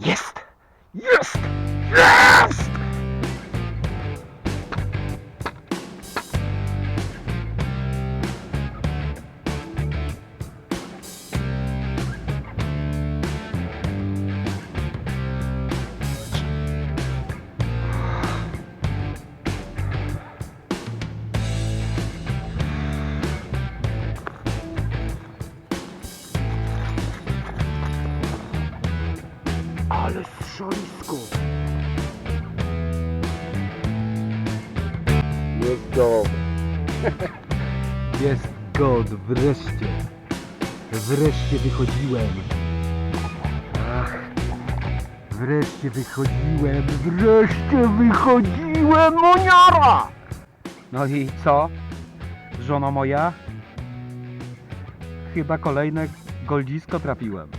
Jest! Jest! Jest! Wreszcie. Wreszcie wychodziłem. Ach, wreszcie wychodziłem, wreszcie wychodziłem, moniara! No i co, żono moja? Chyba kolejne goldzisko trafiłem.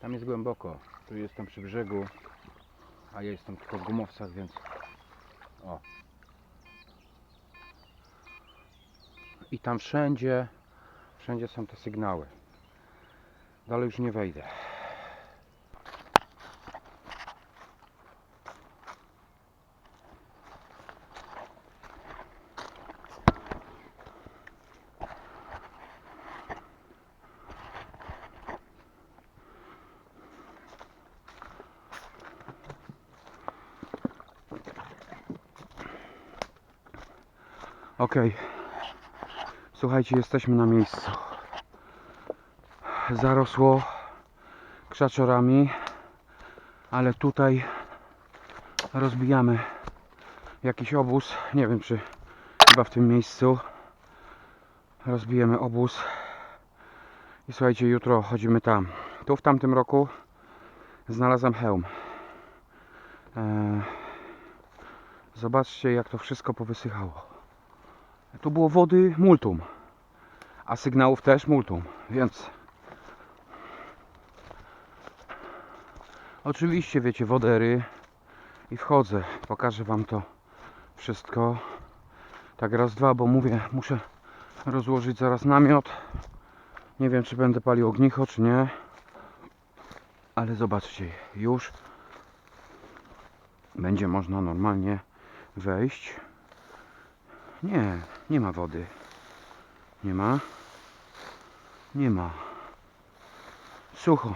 Tam jest głęboko. Tu jestem przy brzegu, a ja jestem tylko w gumowcach, więc o. I tam wszędzie, wszędzie są te sygnały. Dalej już nie wejdę. Okej. Słuchajcie, jesteśmy na miejscu. Zarosło krzaczorami, ale tutaj rozbijamy jakiś obóz. Nie wiem, czy chyba w tym miejscu rozbijemy obóz. I słuchajcie, jutro chodzimy tam. Tu w tamtym roku znalazłem hełm. Eee, zobaczcie, jak to wszystko powysychało. Tu było wody multum, a sygnałów też multum, więc oczywiście wiecie wodery i wchodzę, pokażę wam to wszystko. Tak raz, dwa, bo mówię, muszę rozłożyć zaraz namiot. Nie wiem czy będę palił ognicho czy nie. Ale zobaczcie, już będzie można normalnie wejść nie, nie ma wody. Nie ma. Nie ma. Sucho.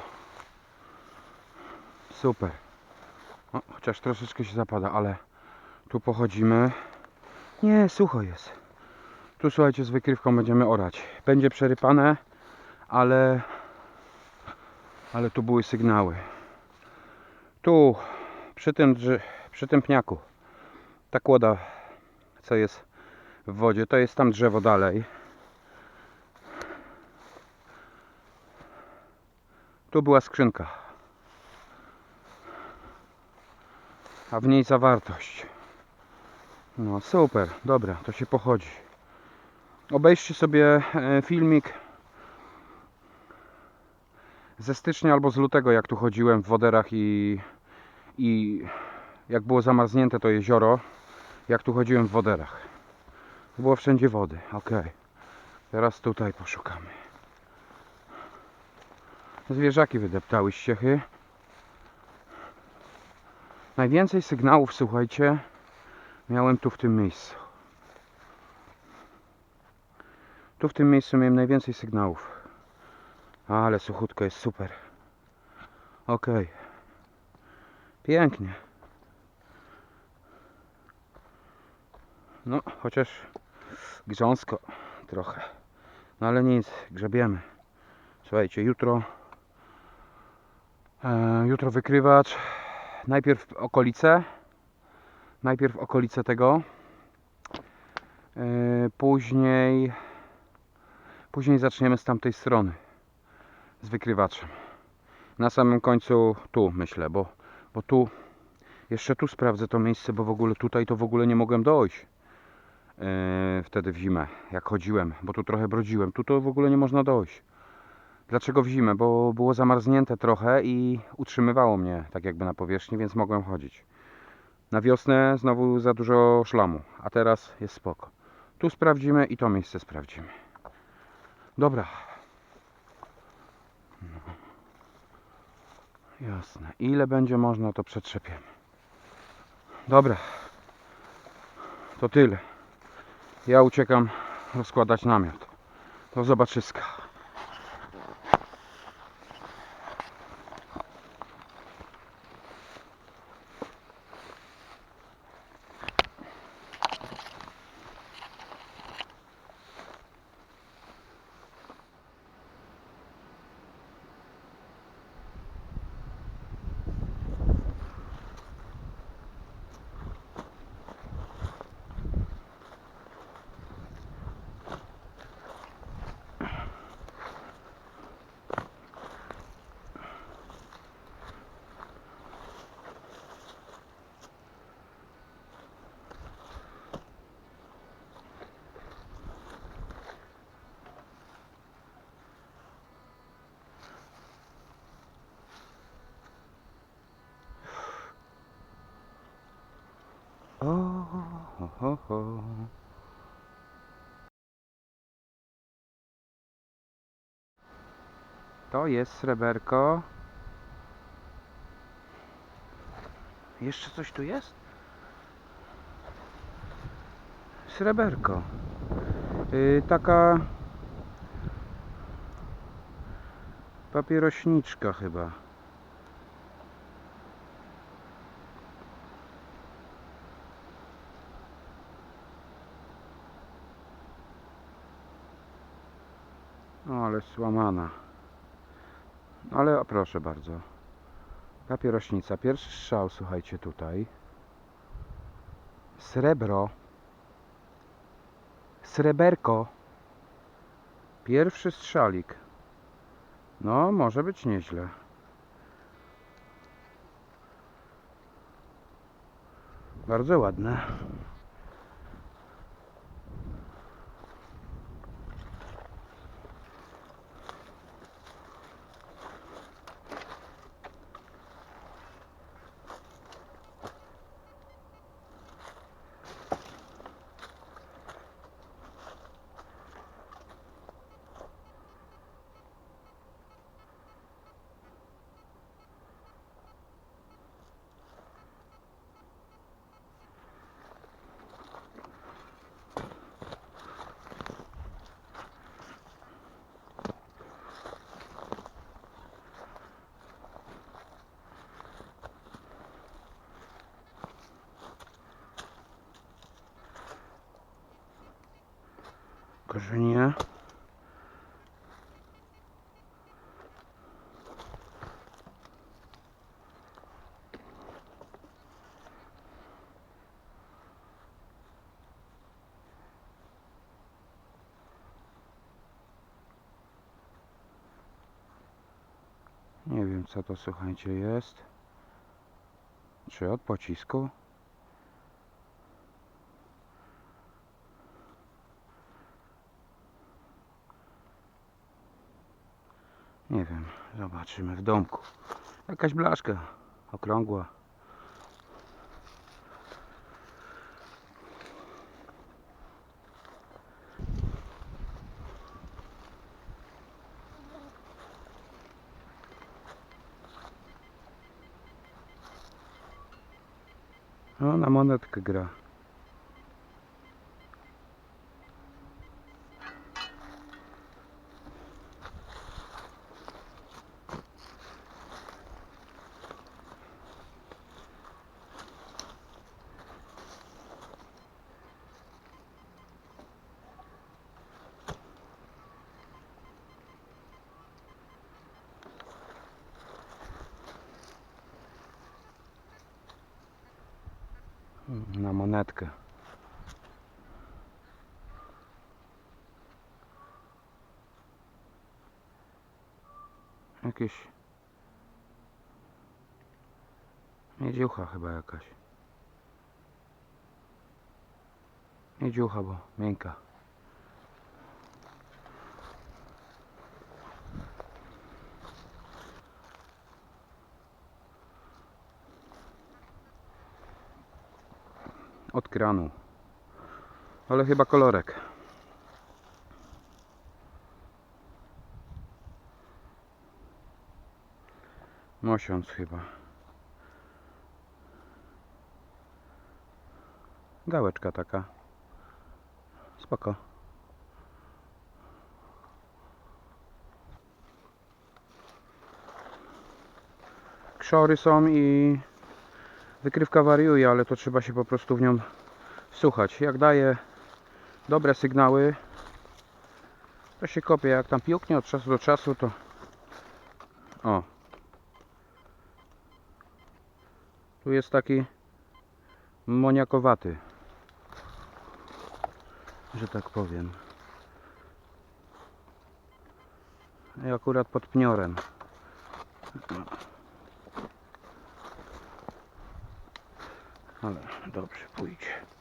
Super. O, chociaż troszeczkę się zapada, ale tu pochodzimy. Nie, sucho jest. Tu słuchajcie, z wykrywką będziemy orać. Będzie przerypane, ale ale tu były sygnały. Tu przy tym, przy tym pniaku ta kłoda co jest w wodzie. To jest tam drzewo dalej. Tu była skrzynka. A w niej zawartość. No super, dobra, to się pochodzi. Obejrzcie sobie e, filmik ze stycznia albo z lutego, jak tu chodziłem w woderach i, i jak było zamarznięte to jezioro, jak tu chodziłem w woderach. Było wszędzie wody. Ok. Teraz tutaj poszukamy. Zwierzaki wydeptały ściechy. Najwięcej sygnałów, słuchajcie, miałem tu w tym miejscu. Tu w tym miejscu miałem najwięcej sygnałów. Ale suchutko jest super. Ok. Pięknie. No, chociaż grząsko trochę. No ale nic, grzebiemy. Słuchajcie, jutro e, jutro wykrywacz. Najpierw okolice. Najpierw okolice tego. E, później później zaczniemy z tamtej strony. Z wykrywaczem. Na samym końcu tu myślę, bo, bo tu jeszcze tu sprawdzę to miejsce, bo w ogóle tutaj to w ogóle nie mogłem dojść. Yy, wtedy w zimę, jak chodziłem, bo tu trochę brodziłem. Tu to w ogóle nie można dojść. Dlaczego w zimę? Bo było zamarznięte trochę i utrzymywało mnie tak jakby na powierzchni, więc mogłem chodzić. Na wiosnę znowu za dużo szlamu, a teraz jest spoko. Tu sprawdzimy i to miejsce sprawdzimy. Dobra. No. Jasne. Ile będzie można, to przetrzepiemy. Dobra. To tyle. Ja uciekam rozkładać namiot. Do zobaczyska. O, ho, ho. To jest sreberko. Jeszcze coś tu jest? Sreberko. Yy, taka papierośniczka chyba. No ale złamana. Ale proszę bardzo. Papierośnica. Pierwszy strzał, słuchajcie tutaj. Srebro. Sreberko. Pierwszy strzalik. No, może być nieźle. Bardzo ładne. Korzenie. Nie wiem co to słuchajcie jest. Czy od pocisku? Nie wiem, zobaczymy w domku. Jakaś blaszka okrągła. No, na monetkę gra. Na monetkę. Jakieś miedziucha chyba jakaś. Miedziucha, bo miękka. Od kranu. Ale chyba kolorek. Mosiąc chyba. Gałeczka taka. Spoko. Krzory są i wykrywka wariuje, ale to trzeba się po prostu w nią słuchać. Jak daje dobre sygnały, to się kopie. Jak tam piłknie od czasu do czasu, to o. Tu jest taki moniakowaty, że tak powiem. I akurat pod pniorem. Ale dobrze pójdzie.